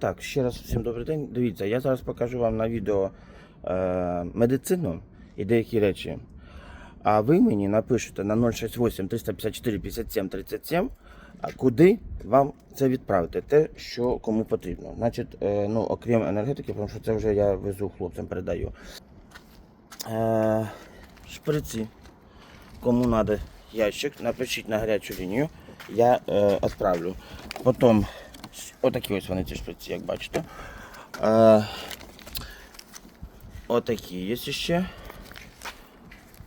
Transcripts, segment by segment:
Так, ще раз всім добрий день. Дивіться, я зараз покажу вам на відео е, медицину і деякі речі. А ви мені напишете на 068 354 57 37, куди вам це відправити, те, що кому потрібно. Значить, е, ну, окрім енергетики, тому що це вже я везу хлопцям, передаю. Е, шприці. Кому треба ящик, напишіть на гарячу лінію, я е, відправлю. Потім отакі ось вони ці шприці, як бачите. Е, отакі є ще.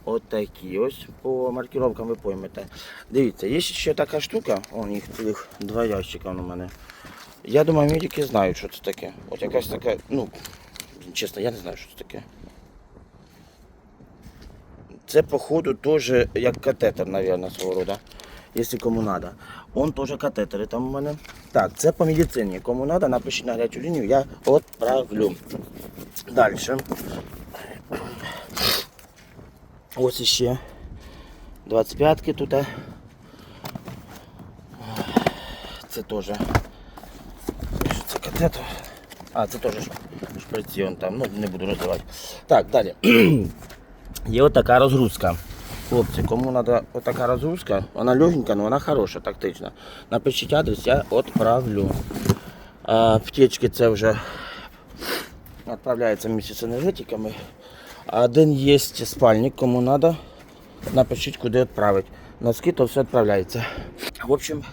Отакі ось по маркировкам ви поймете. Дивіться, є ще така штука, он їх цілих два ящика у мене. Я думаю, медики знають, що це таке. От якась така, ну, чесно, я не знаю, що це таке. Це, походу, теж як катетер, мабуть, свого рода. Якщо кому надо. Он теж катетери там у мене. Так, це по медицині. Кому надо, напишіть на гарячу лінію, я відправлю. Далі. Ось іще 25-ки тут. Це теж. Це катетер? А, це теж шприці, он там, ну не буду роздавати. Так, далі. Є отака розгрузка. Хлопці, кому треба отака розгрузка, вона легенька, але вона хороша, тактична. Напишіть адрес, я відправлю. А, аптечки це вже відправляється місяць з енергетиками. Один є спальник, кому треба, напишіть, куди відправити. Носки то все відправляється. В общем,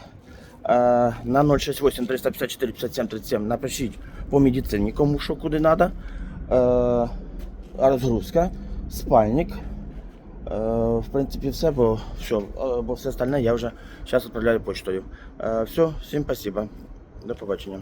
на 068 354 57 37 напишіть по медицині, кому що куди треба. Розгрузка, спальник. Е, В принципі, все, бо все, бо все остальне я вже зараз відправляю почтою. Е, Все, всім спасибо. До побачення.